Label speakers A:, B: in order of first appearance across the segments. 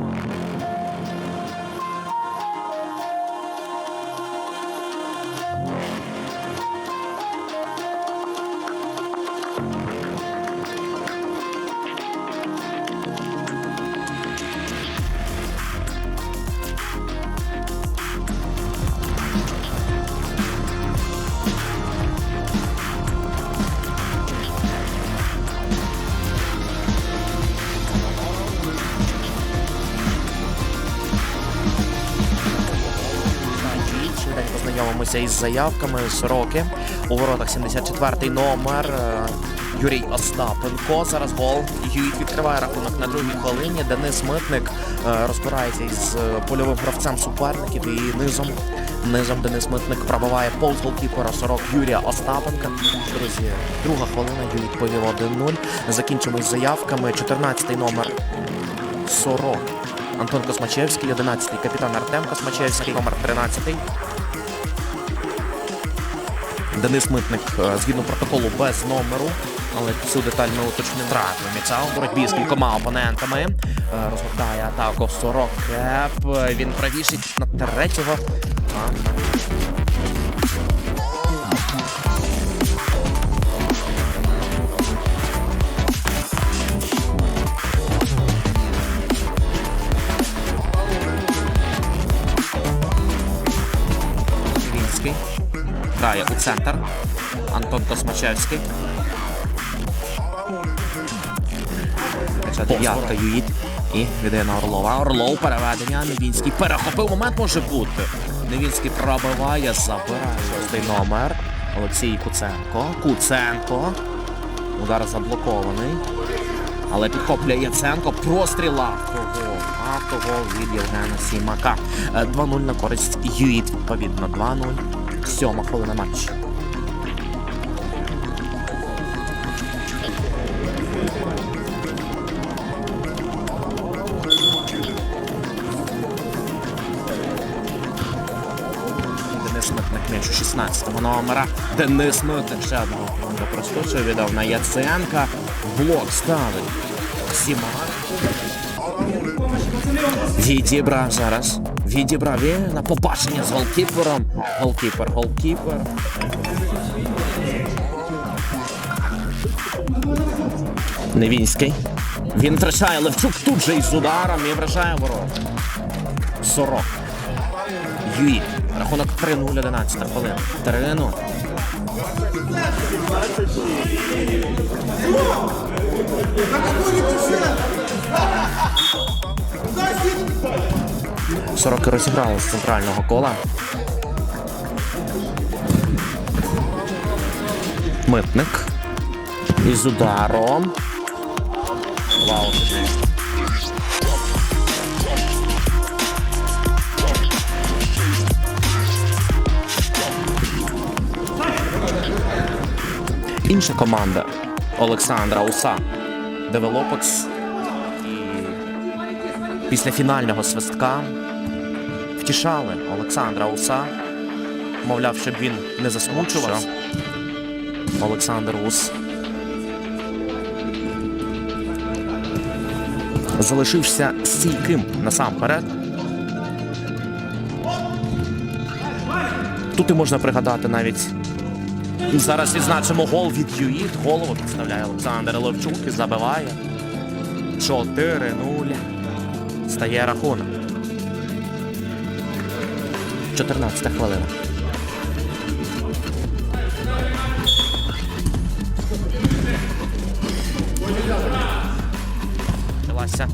A: Thank you. Розбирається із заявками сороки. У воротах 74-й номер. е, Юрій Остапенко. Зараз гол. Юїт відкриває рахунок на другій хвилині. Денис Митник е, розбирається із е, польовим гравцем суперників і низом. Низом Денис Митник пробиває повз голкіпера 40 Юрія Остапенка. Друзі, друга хвилина Юрій повів 1-0. Закінчимо із заявками. 14-й номер 40. Антон Космачевський, 11-й капітан Артем Космачевський, номер 13-й. Денис Митник е, згідно протоколу без номеру, але цю деталь ми уточнимо. Втратив м'яча у боротьбі з кількома опонентами. Е, Розгортає атаку 40 кеп. Він правіший на третього. Грає у центр. Антон Космачевський. Дев'ятка Юїт. І віддає на Орлова. Орлов переведення. Невінський перехопив. Момент може бути. Невінський пробиває, забирає шостий номер. Олексій Куценко. Куценко. Удар заблокований. Але підхоплює Яценко. Простріл автогол. Автогол від Євгена Сімака. Е, 2-0 на користь Юїт. Відповідно, 2-0. Сьома хвилина матчу. Денис Митник м'яч у 16-го номера. Денис Митник ще одного фронту проскочив, віддав на Яценка. Блок ставить. Сімак. Відібрав зараз. Відібрав він на побачення з голкіпером. Голкіпер, голкіпер. Невінський. Він втрачає Левчук тут же із ударом і вражає ворот. 40. Юї. Рахунок 3-0, 11 хвилин. 3-0. Сороки розібрали з центрального кола. Митник. Із ударом. Вау. Інша команда Олександра Уса Девелопекс. Після фінального свистка втішали Олександра Уса. Мовляв, щоб він не засмучувався. Олександр Ус залишився стійким насамперед. Тут і можна пригадати навіть Зараз відзначимо гол від Юїт. Голову підставляє Олександр Левчук і забиває. 4-0. Стає рахунок. 14 хвилина. Почалася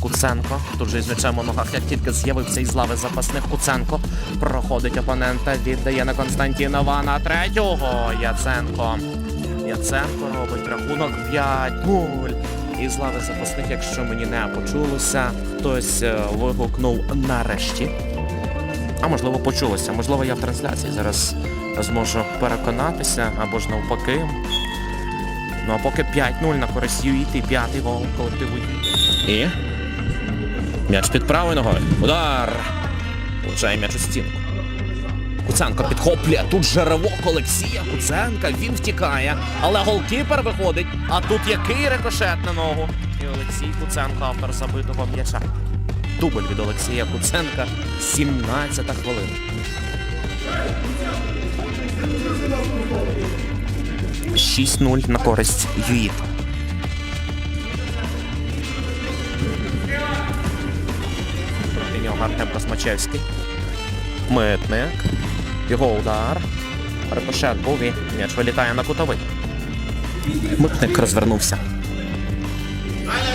A: Куценко. Тут же із м'ячем у ногах, як тільки з'явився із лави запасних Куценко. Проходить опонента, віддає на Константінова на третього. Яценко. Яценко робить рахунок 5-0. Із лави запасних, якщо мені не почулося, хтось е, вигукнув нарешті. А можливо, почулося. Можливо, я в трансляції зараз зможу переконатися або ж навпаки. Ну а поки 5-0 на користь і п'ятий гол колективу. І м'яч під правою ногою. Удар! Получає м'яч у стінку. Куценко підхоплює. Тут же ривок Олексія Куценка. Він втікає. Але голкіпер виходить. А тут який рикошет на ногу. І Олексій Куценко, автор забитого м'яча. Дубль від Олексія Куценка. 17 хвилина. Шість 0 на користь ЮІТ. Проти нього Артем Космачевський. Митник. Його удар. Рикошет був і м'яч вилітає на кутовий. Митник розвернувся.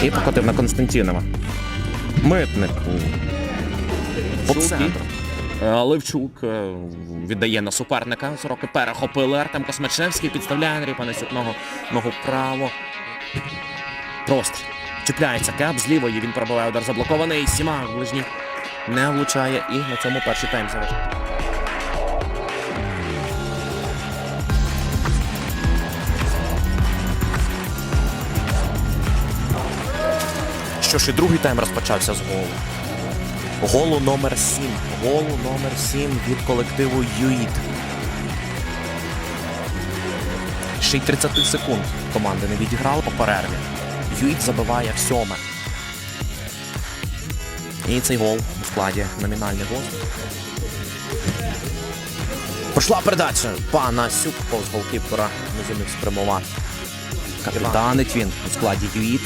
A: І покотив на Константінова. Митник. По центру. Е, Левчук е, віддає на суперника. Сороки перехопили. Артем Космачевський підставляє Андрій Панасюк ногу, ногу вправо. Простріл. Чіпляється кеп з лівої. Він пробиває удар заблокований. Сіма в ближній не влучає. І на цьому перший тайм завершує. Що ж, і другий тайм розпочався з голу. Голу номер 7. Голу номер 7 від колективу ЮІТ. Ще й 30 секунд команди не відіграли по перерві. ЮІТ забиває в сьоме. І цей гол у складі номінальний гол. Пішла передача. Панасюк повз голкіпера не зумів спрямувати. Капітанить він у складі ЮІТ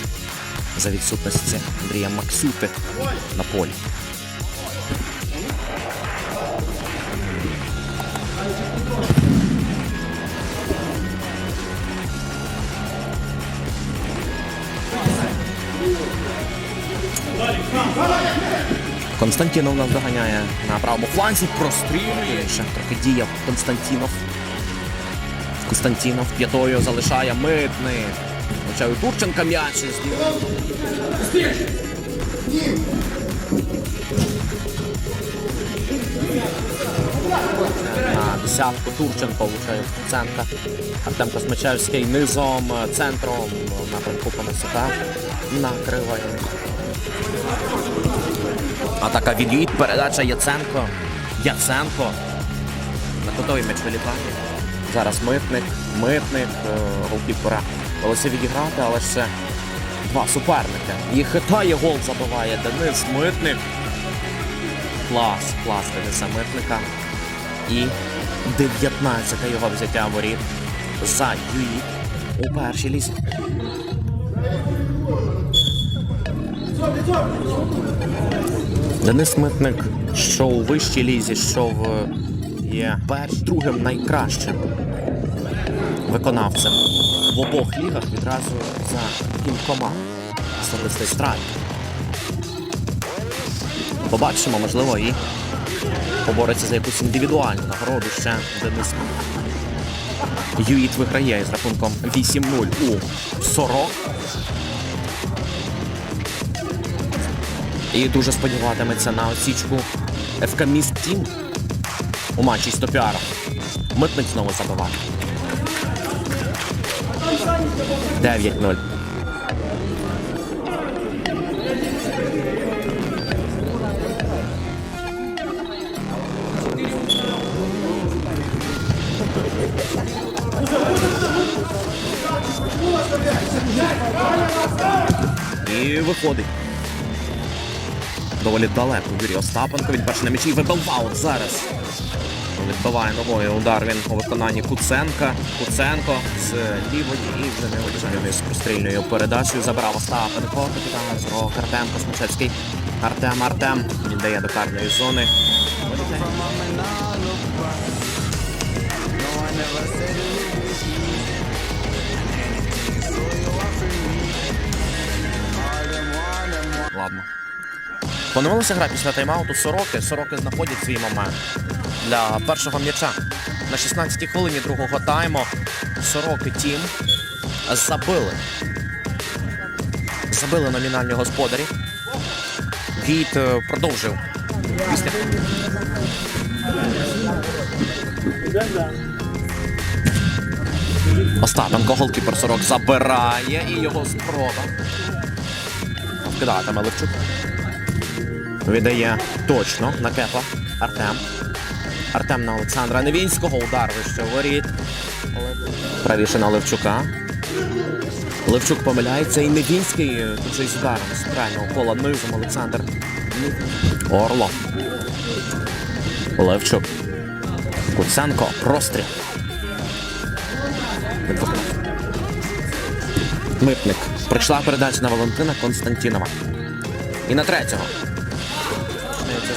A: за відсутності Андрія Максюти на полі. Константінов нас доганяє на правому фланзі, прострілює. Ще трохи діяв Константінов. Константінов п'ятою залишає митний. Влучає у Турченка м'яч. На десятку Турченко влучає в Ценка. Артем Космачевський низом, центром напрямку Панасюка накриває. Атака від передача Яценко. Яценко. На кутовий м'яч вилітає. Зараз митник, митник, е, голкіпера. Вдалося відіграти, але ще два суперники. Їх хитає, гол забиває Денис Митник. Клас, клас Дениса Митника. І 19 його взяття воріт за ЮІ у першій лізі. Денис Митник, що у вищій лізі, що в є перш другим найкращим виконавцем в обох лігах відразу за кількома особистий страйк. Побачимо, можливо, і побореться за якусь індивідуальну нагороду ще Денис. Юїт виграє з рахунком 8-0 у 40. І дуже сподіватиметься на осічку ФК Міст Тім у матчі з Топіаром. Митник знову забиває. 9-0. І виходить. Доволі далеко Юрій Остапенко. Він перший на м'ячі вибив аут зараз. Відбиває ногою удар він у виконанні Куценка. Куценко з лівої і вже не з прострільною передачею. Забрав Остапенко. Капітан з рог Артем Космачевський. Артем Артем. Він дає до карної зони. Ладно. Планувалася гра після тайм-ауту Сороки. Сороки знаходять свій момент для першого м'яча. На 16-й хвилині другого тайму Сороки Тім забили. Забили номінальні господарі. Віт е, продовжив. Після... Остапенко голкіпер 40 забирає і його спроба. Вкидатиме Левчук. Віддає точно на кепа. Артем. Артем на Олександра Невінського. Удар вище воріт. Правіше на Левчука. Левчук помиляється і Невінський дуже із ударом з крайнього кола низом Олександр. Орло. Левчук. Куценко. Простріл. Митник. Прийшла передача на Валентина Константінова. І на третього.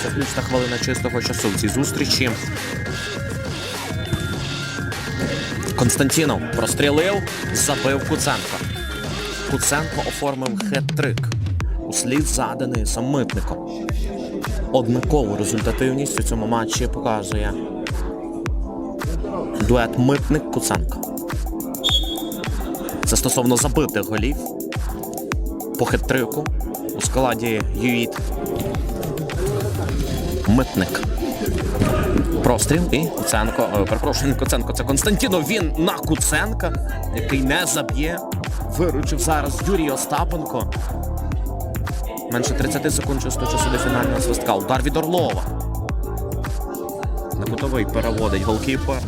A: Заключна хвилина чистого часу в цій зустрічі. Константінов прострілив, забив Куценко. Куценко оформив хет-трик. Услід за Денисом Митником. однакову результативність у цьому матчі показує дует Митник Куценко. Це стосовно забитих голів по хет-трику у складі ЮІТ. Митник. Простріл і Куценко. Е, перепрошую, Куценко, це Константінов. Він на Куценка, який не заб'є. Виручив зараз Юрій Остапенко. Менше 30 секунд чисто часу до фінального свистка. Удар від Орлова. На кутовий переводить голкіпер.